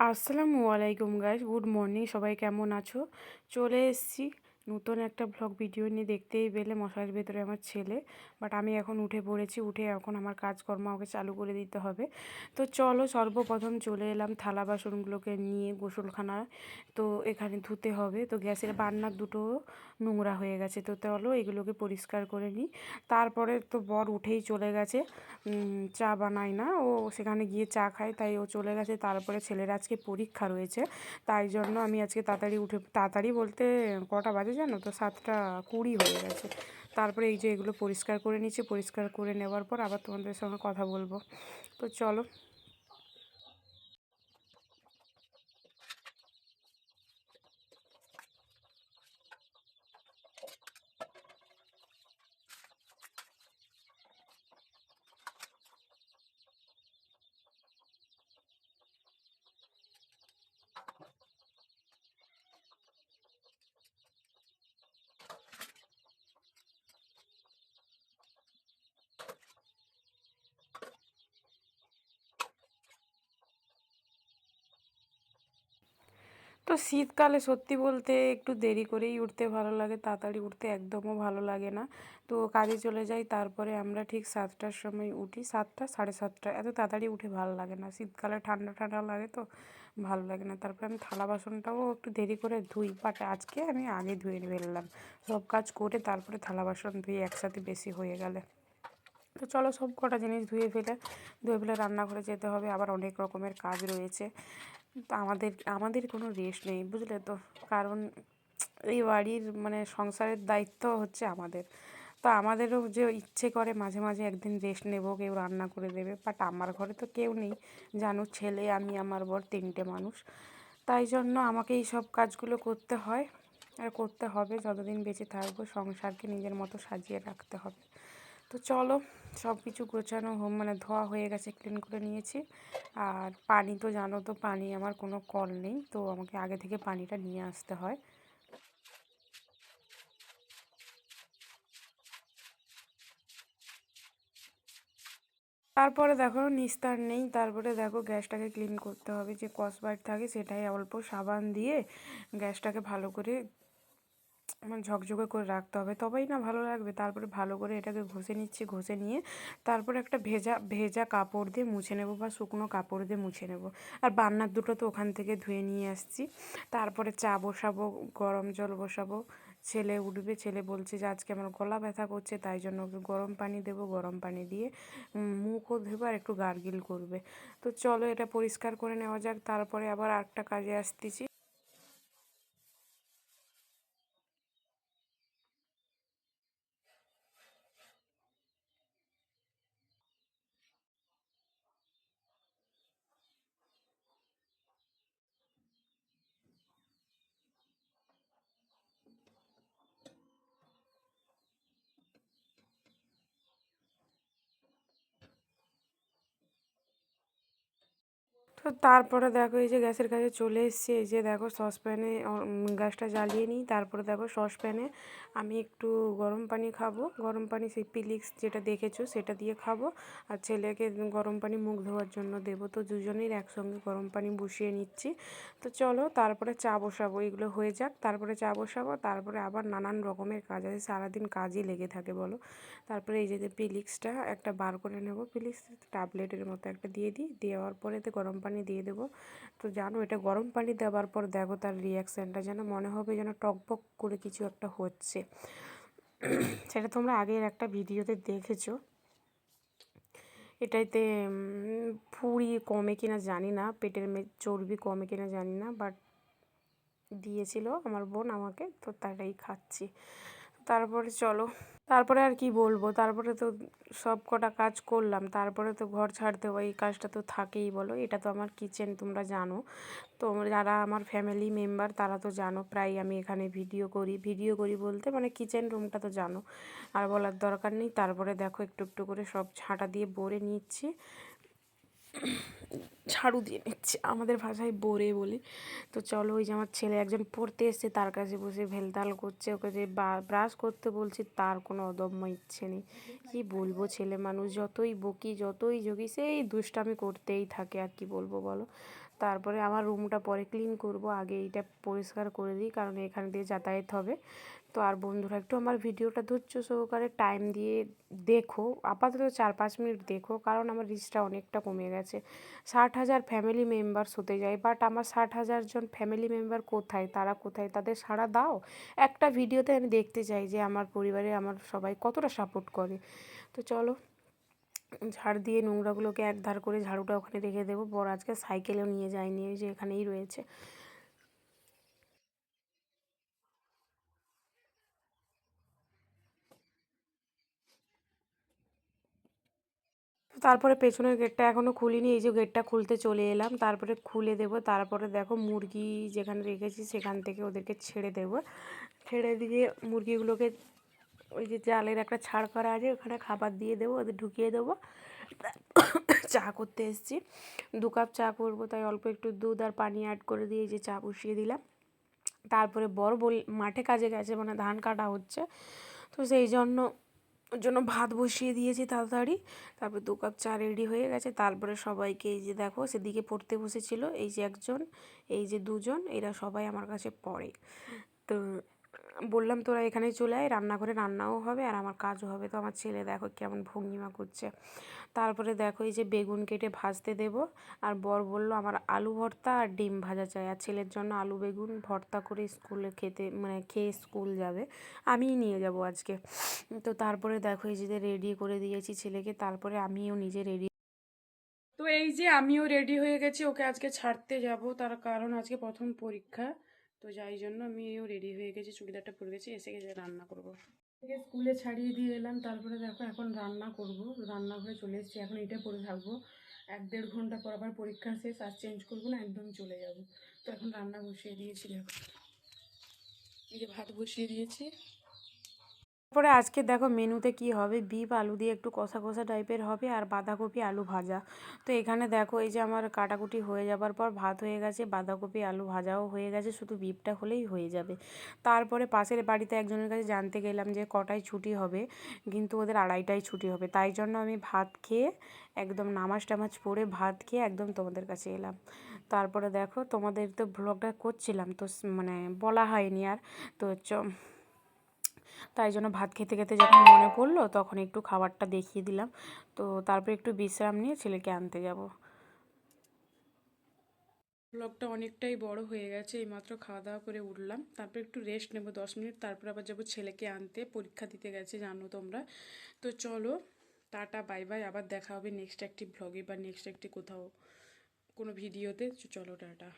আসসালামু আলাইকুম guys good morning সবাই কেমন আছো? চলে এসেছি নতুন একটা ব্লগ ভিডিও নিয়ে দেখতেই পেলে মশারির ভেতরে আমার ছেলে। বাট আমি এখন উঠে পড়েছি, উঠে এখন আমার কাজকর্ম ওকে চালু করে দিতে হবে। তো চলো সর্বপ্রথম চলে এলাম থালা বাসনগুলোকে নিয়ে গোসলখানা তো এখানে ধুতে হবে। তো গ্যাসের বান্নার দুটো নোংরা হয়ে গেছে। তো চলো এগুলোকে পরিষ্কার করে নিই। তারপরে তো বর উঠেই চলে গেছে। চা বানায় না। ও সেখানে গিয়ে চা খায়, তাই ও চলে গেছে। তারপরে ছেলের আজকে পরীক্ষা রয়েছে। তাই জন্য আমি আজকে তাড়াতাড়ি উঠে, তাড়াতাড়ি বলতে কটা বাজে? জানো তো? সাতটা কুড়ি হয়ে গেছে। তারপরে এই যে এগুলো পরিষ্কার করে নিচ্ছি, পরিষ্কার করে নেওয়ার পর আবার তোমাদের সঙ্গে কথা বলব। তো চলো। তো শীতকালে সত্যি বলতে একটু দেরি করেই উঠতে ভালো লাগে, তাড়াতাড়ি উঠতে একদমও ভালো লাগে না। তো কাজে চলে যাই, তারপরে আমরা ঠিক সাতটার সময় উঠি, সাতটা, সাড়ে সাতটা, এত তাড়াতাড়ি উঠে ভালো লাগে না। শীতকালে ঠান্ডা ঠান্ডা লাগে তো ভালো লাগে না। তারপরে আমি থালা বাসনটাও একটু দেরি করে ধুই বাট আজকে আমি আগে ধুয়ে ফেললাম। সব কাজ করে তারপরে থালা বাসন ধুয়ে একসাথে বেশি হয়ে গেলে। তো চলো সব কটা জিনিস ধুয়ে ফেলে ধুয়ে ফেলে রান্নাঘরে যেতে হবে। আবার অনেক রকমের কাজ রয়েছে। আমাদের আমাদের কোনো রেস্ট নেই, বুঝলে তো? কারণ এই বাড়ির মানে সংসারের দায়িত্ব হচ্ছে আমাদের। তো আমাদেরও যে ইচ্ছে করে মাঝে মাঝে একদিন রেস্ট নেব, কেউ রান্না করে দেবে বাট আমার ঘরে তো কেউ নেই। জানো, ছেলে, আমি, আমার বর তিনটে মানুষ। তাই জন্য আমাকে এই সব কাজগুলো করতে হয়, আর করতে হবে, যতদিন বেঁচে থাকব, সংসারকে নিজের মতো সাজিয়ে রাখতে হবে। তো চলো, সব কিছু গোছানো মানে ধোয়া হয়ে গেছে ক্লিন করে নিয়েছি। আর পানি তো জানো তো, পানি আমার কোনো কল নেই, তো আমাকে আগে থেকে পানিটা নিয়ে আসতে হয়। তারপরে দেখো, নিস্তার নেই, তারপরে দেখো গ্যাসটাকে ক্লিন করতে হবে, যে কসবাইট থাকে সেটাই অল্প সাবান দিয়ে গ্যাসটাকে ভালো করে মানে ঝকঝকে করে রাখতে হবে, তবেই না ভালো লাগবে। তারপরে ভালো করে এটাকে ঘষে নিচ্ছি, ঘষে নিয়ে তারপরে একটা ভেজা ভেজা কাপড় দিয়ে মুছে নেব বা শুকনো কাপড় দিয়ে মুছে নেব। আর বান্নার দুটো তো ওখান থেকে ধুয়ে নিয়ে আসছি। তারপরে চা বসাবো, গরম জল বসাবো। ছেলে উঠবে, ছেলে বলছে যে, আজকে আমার গলা ব্যথা করছে, তাই জন্য ওকে গরম পানি দেবো, গরম পানি দিয়ে মুখও ধুবে আর একটু গার্গিল করবে। তো চলো এটা পরিষ্কার করে নেওয়া যাক, তারপরে আবার আরেকটা কাজে আসতেছি। তো তারপরে দেখো এই যে গ্যাসের কাছে চলে এসেছি। এই যে দেখো সসপ্যানে গ্যাসটা জ্বালিয়ে নিই। তারপরে দেখো সসপ্যানে আমি একটু গরম পানি খাব। গরম পানি সেই পিলিক্স যেটা দেখেছ সেটা দিয়ে খাব। আর ছেলেকে গরম পানি মুখ ধোয়ার জন্য দেবো। তো দুজনের একসঙ্গে গরম পানি বসিয়ে নিচ্ছি। তো চলো তারপরে চা বসাবো, এগুলো হয়ে যাক। তারপরে চা বসাবো, তারপরে আবার নানান রকমের কাজ আছে। সারাদিন কাজই লেগে থাকে বলো। তারপরে এই যে পিলিক্সটা, একটা বার করে নেব। পিলিক্স ট্যাবলেটের মতো একটা দিয়ে দিই। দেওয়ার পরে গরম পানি দিয়ে দেবো। তো জানো, এটা গরম পানি দেওয়ার পর দেখো তার রিয়াকশানটা যেন মনে হবে যেন টকবক করে কিছু একটা হচ্ছে। সেটা তোমরা আগের একটা ভিডিওতে দেখেছ। এটাইতে ফুড়ি কমে কিনা জানি না, পেটের মে, চর্বি কমে কিনা জানি না বাট দিয়েছিল আমার বোন আমাকে, তো তাটাই খাচ্ছি। তারপরে চলো। তারপরে আর কি বলব? তারপরে তো সব কটা কাজ করলাম। তারপরে তো ঘর ছাড়তে হয় এই কাজটা তো থাকেই বলো। এটা তো আমার কিচেন তোমরা জানো। তো যারা আমার ফ্যামিলি মেম্বার তারা তো জানো, প্রায় আমি এখানে ভিডিও করি। ভিডিও করি বলতে মানে কিচেন রুমটা তো জানো। আর বলার দরকার নেই। তারপরে দেখো, একটু একটু করে সব ছাঁটা দিয়ে বরে নিচ্ছি। ঝাড়ু দিয়ে নিচ্ছে। আমাদের ভাষায় বোরে বলি। তো চলো ওই যে আমার ছেলে একজন পড়তে এসছে, তার কাছে বসে ভেলতাল করছে, ওকে যে ব্রাশ করতে বলছি, তার কোনো অদম্য ইচ্ছে নেই। কী বলব ছেলে মানুষ, যতই বকি, যতই জগি সেই দুষ্টামি করতেই থাকে, আর কি বলব বলো? তারপরে আমার রুমটা পরে ক্লিন করব, আগে এইটা পরিষ্কার করে দিই, কারণ এখান দিয়ে যাতায়াত হবে। তো আর বন্ধুরা, একটু আমার ভিডিওটা ধৈর্য সহকারে টাইম দিয়ে দেখো, আপাতত চার পাঁচ মিনিট দেখো, কারণ আমার রিচটা অনেকটা কমে গেছে। ষাট হাজার ফ্যামিলি মেম্বারস হতে যায় বাট আমার ষাট হাজার জন ফ্যামিলি মেম্বার কোথায়? তারা কোথায়? তাদের সাড়া দাও। একটা ভিডিওতে আমি দেখতে চাই যে আমার পরিবারে, আমার সবাই কতটা সাপোর্ট করে। তো চলো ঝাড় দিয়ে নোংরাগুলোকে এক ধার করে ঝাড়ুটা ওখানে রেখে দেবো। বর আজকে সাইকেলেও নিয়ে যায়নি, ওই যে এখানেই রয়েছে। তারপরে পেছনের গেটটা এখনও খুলিনি, এই যে গেটটা খুলতে চলে এলাম। তারপরে খুলে দেব, তারপরে দেখো মুরগি যেখানে রেখেছি সেখান থেকে ওদেরকে ছেড়ে দেব। ছেড়ে দিয়ে মুরগিগুলোকে ওই যে জালের একটা ছাড় করা আছে, ওখানে খাবার দিয়ে দেবো, ওদের ঢুকিয়ে দেবো। চা করতে এসেছি। দু কাপ চা করব, তাই অল্প একটু দুধ আর পানি অ্যাড করে দিয়ে যে চা বসিয়ে দিলাম। তারপরে বড় বল, মাঠে কাজে গেছে মানে ধান কাটা হচ্ছে। তো সেই জন্য, ওর জন্য ভাত বসিয়ে দিয়েছি তাড়াতাড়ি। তারপর দু কাপ চা রেডি হয়ে গেছে। তারপরে সবাইকে এই যে দেখো, সেদিকে পড়তে বসেছিল। এই যে একজন, এই যে দুজন, এরা সবাই আমার কাছে পড়ে। তো বললাম, তোরা এখানেই চলে আয়, রান্নাঘরে রান্নাও হবে আর আমার কাজও হবে। তো আমার ছেলে দেখো কেমন ভঙ্গিমা করছে। তারপরে দেখো এই যে বেগুন কেটে ভাজতে দেব আর বর বলল, আমার আলু ভর্তা আর ডিম ভাজা চাই। আর ছেলের জন্য আলু বেগুন ভর্তা করে স্কুলে খেতে মানে খেয়ে স্কুল যাবে, আমিই নিয়ে যাব আজকে। তো তারপরে দেখো এই যে রেডি করে দিয়েছি ছেলেকে, তারপরে আমিও নিজে রেডি তো এই যে আমিও রেডি হয়ে গেছি, ওকে আজকে ছাড়তে যাব। তার কারণ আজকে প্রথম পরীক্ষা। তো যাই জন্য আমিও রেডি হয়ে গেছি, চুড়িদারটা পরে গেছি, এসে গেছে রান্না করব। থেকে স্কুলে ছাড়িয়ে দিয়ে এলাম, তারপরে দেখো এখন রান্না করব। রান্নাঘরে চলে এসেছি, এখন এটা পরে থাকব। এক দেড় ঘণ্টা পর আবার পরীক্ষা শেষ, আর চেঞ্জ করব না, একদম চলে যাব। তো এখন রান্না বসিয়ে দিয়েছি, দেখো। এই যে ভাত বসিয়ে দিয়েছি। তারপরে আজকে দেখো মেনুতে কি হবে? বিফ আলু দিয়ে একটু কষা কষা টাইপের হবে আর বাঁধাকপি, আলু ভাজা। তো এখানে দেখো এই যে আমার কাটাকুটি হয়ে যাবার পর ভাত হয়ে গেছে, বাঁধাকপি, আলু ভাজাও হয়ে গেছে, শুধু বিফটা হলেই হয়ে যাবে। তারপরে পাশের বাড়িতে একজনের কাছে জানতে গেলাম যে কটায় ছুটি হবে, কিন্তু ওদের আড়াইটায় ছুটি হবে। তাই জন্য আমি ভাত খেয়ে একদম নামাজ টামাজ পড়ে ভাত খেয়ে একদম তোমাদের কাছে এলাম। তারপরে দেখো তোমাদের তো ব্লগটা করছিলাম, তো মানে বলা হয়নি আর। তো তাই জন্য ভাত খেতে খেতে যখন মনে পড়ল, তখন একটু খাবারটা দেখিয়ে দিলাম। তো তারপর একটু বিশ্রাম নিয়ে ছেলেকে আনতে যাব। ব্লগটা অনেকটাই বড় হয়ে গেছে, এইমাত্র খাওয়া দাওয়া করে উঠলাম। তারপর একটু রেস্ট নেব, দশ মিনিট। তারপর আবার যাব ছেলেকে আনতে। পরীক্ষা দিতে গেছে, জানো তোমরা। তো চলো, টাটা, বাই বাই। আবার দেখা হবে নেক্সট একটি ব্লগে বা নেক্সট একটি কোথাও, কোনো ভিডিওতে। চলো, টাটা।